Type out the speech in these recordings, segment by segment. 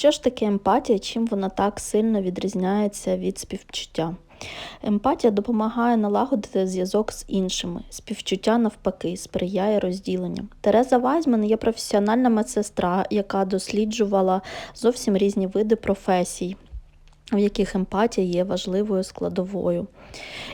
Що ж таке емпатія, чим вона так сильно відрізняється від співчуття? Емпатія допомагає налагодити зв'язок з іншими. Співчуття, навпаки, сприяє розділенню. Тереза Вайзман є професіональна медсестра, яка досліджувала зовсім різні види професій, в яких емпатія є важливою складовою.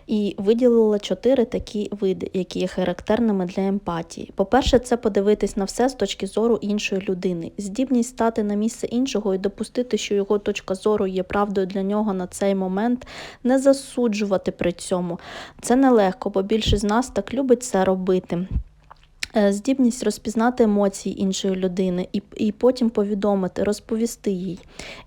І виділила чотири такі види, які є характерними для емпатії. По-перше, це подивитись на все з точки зору іншої людини, здібність стати на місце іншого і допустити, що його точка зору є правдою для нього на цей момент, не засуджувати при цьому. Це нелегко, бо більшість з нас так любить це робити. Е, Здібність розпізнати емоції іншої людини і, і потім повідомити, розповісти їй.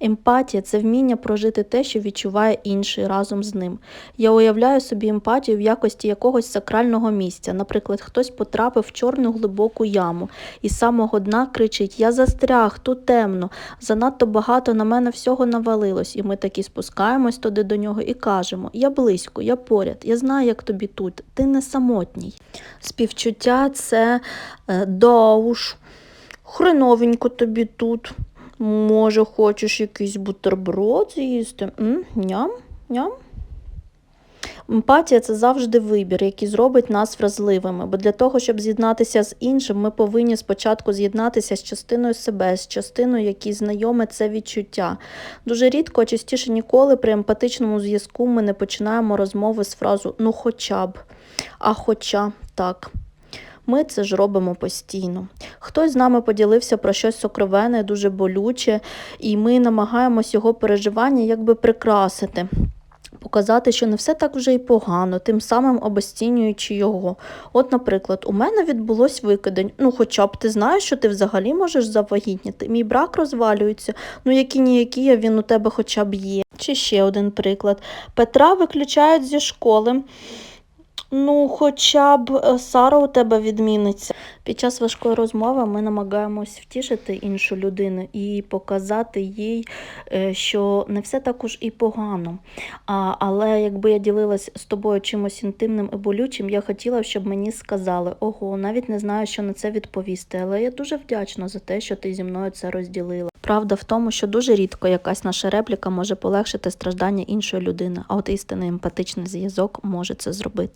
Емпатія це вміння прожити те, що відчуває інший разом з ним. Я уявляю собі емпатію в якості якогось сакрального місця. Наприклад, хтось потрапив в чорну глибоку яму і з самого дна кричить: Я застряг, тут темно, занадто багато на мене всього навалилось. І ми такі спускаємось туди до нього і кажемо: Я близько, я поряд, я знаю, як тобі тут, ти не самотній. Співчуття це е, да уж, хреновенько тобі тут. Може, хочеш якийсь бутерброд з'їсти? Ням? Ням? Емпатія це завжди вибір, який зробить нас вразливими. Бо для того, щоб з'єднатися з іншим, ми повинні спочатку з'єднатися з частиною себе, з частиною, якій знайоме це відчуття. Дуже рідко, а частіше ніколи при емпатичному зв'язку ми не починаємо розмови з фразу ну хоча б, а хоча так. Ми це ж робимо постійно. Хтось з нами поділився про щось сокровенне, дуже болюче, і ми намагаємось його переживання якби прикрасити. Показати, що не все так вже і погано, тим самим обесцінюючи його. От, наприклад, у мене відбулось викидень. Ну, хоча б ти знаєш, що ти взагалі можеш завагітніти. Мій брак розвалюється. Ну, які ніякі, а він у тебе хоча б є. Чи ще один приклад. Петра виключають зі школи. Ну, хоча б е, Сара у тебе відміниться. Під час важкої розмови ми намагаємось втішити іншу людину і показати їй, е, що не все також і погано. А, але якби я ділилась з тобою чимось інтимним і болючим, я хотіла, щоб мені сказали: ого, навіть не знаю, що на це відповісти. Але я дуже вдячна за те, що ти зі мною це розділила. Правда в тому, що дуже рідко якась наша репліка може полегшити страждання іншої людини, а от істинний емпатичний зв'язок може це зробити.